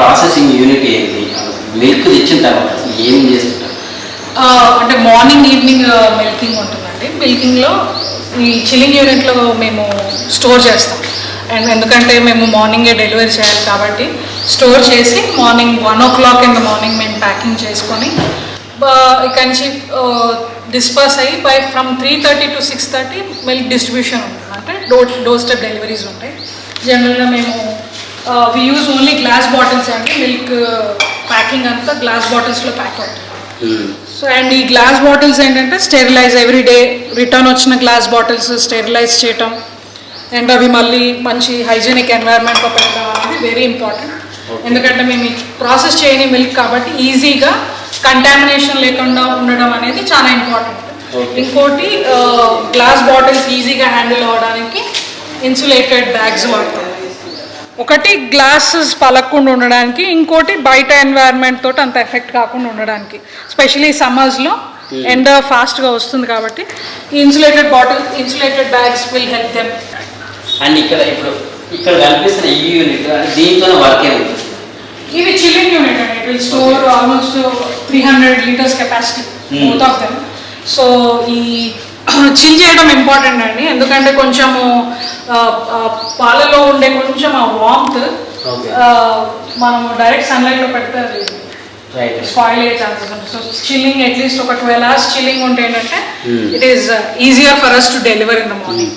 Processing unit ఏంటి milk తెచ్చిన తర్వాత ఏం చేస్తుంటారు? అంటే మార్నింగ్ ఈవినింగ్ మిల్కింగ్ ఉంటుందండి. మిల్కింగ్లో ఈ చిల్లింగ్ యూనిట్లో మేము స్టోర్ చేస్తాం. అండ్ ఎందుకంటే మేము మార్నింగే డెలివరీ చేయాలి కాబట్టి స్టోర్ చేసి morning one o'clock in the morning మేము ప్యాకింగ్ చేసుకొని ఇక్కడి నుంచి డిస్పర్స్ అయ్యి by from three thirty to six thirty milk distribution ఉంటుంది. అంటే డోర్ డోర్ స్టెప్ డెలివరీస్ ఉంటాయి జనరల్గా మేము we use only glass bottles అండి మిల్క్ ప్యాకింగ్ అంతా గ్లాస్ బాటిల్స్లో ప్యాక్ అవుతుంది సో అండ్ ఈ గ్లాస్ బాటిల్స్ ఏంటంటే స్టెరిలైజ్ ఎవ్రీ డే రిటర్న్ వచ్చిన గ్లాస్ బాటిల్స్ స్టెరిలైజ్ చేయటం. అండ్ అవి మళ్ళీ మంచి హైజీనిక్ ఎన్వైరన్మెంట్లో పెట్టడం అనేది వెరీ ఇంపార్టెంట్ ఎందుకంటే మేము ప్రాసెస్ చేయని మిల్క్ కాబట్టి ఈజీగా కంటామినేషన్ లేకుండా ఉండడం అనేది చాలా ఇంపార్టెంట్. ఇంకోటి గ్లాస్ బాటిల్స్ ఈజీగా హ్యాండిల్ అవ్వడానికి ఇన్సులేటెడ్ బ్యాగ్స్ వాడతాం. ఒకటి గ్లాసెస్ పలకుండా ఉండడానికి ఇంకోటి బయట ఎన్వైరన్మెంట్ తోటి అంత ఎఫెక్ట్ కాకుండా ఉండడానికి. స్పెషలీ సమ్మర్స్లో ఎండ ఫాస్ట్గా వస్తుంది కాబట్టి insulated bottle insulated bags will help them and ఇక్కడ ఇప్పుడు ఇక్కడ కనిపిస్తున్న ఈ యూనిట్ దీంతోనే వర్క్ ఏముంటుంది ఇవి చిల్లింగ్ యూనిట్ అండి. It will store almost three hundred litres capacity Hmm. Both of them so ఈ చిల్ చేయడం ఇంపార్టెంట్ అండి. ఎందుకంటే కొంచెము పాలలో ఉండే కొంచెం ఆ వామ్త్ Okay. మనం డైరెక్ట్ సన్లైట్లో పెడితే అది రైట్ స్పాయిల్ అయ్యే ఛాన్సెస్ ఉంటాయి. సో చిల్లింగ్ అట్లీస్ట్ ఒక ట్వెల్వ్ అవర్స్ చిల్లింగ్ ఉంటే ఏంటంటే. It is easier for us to deliver in the morning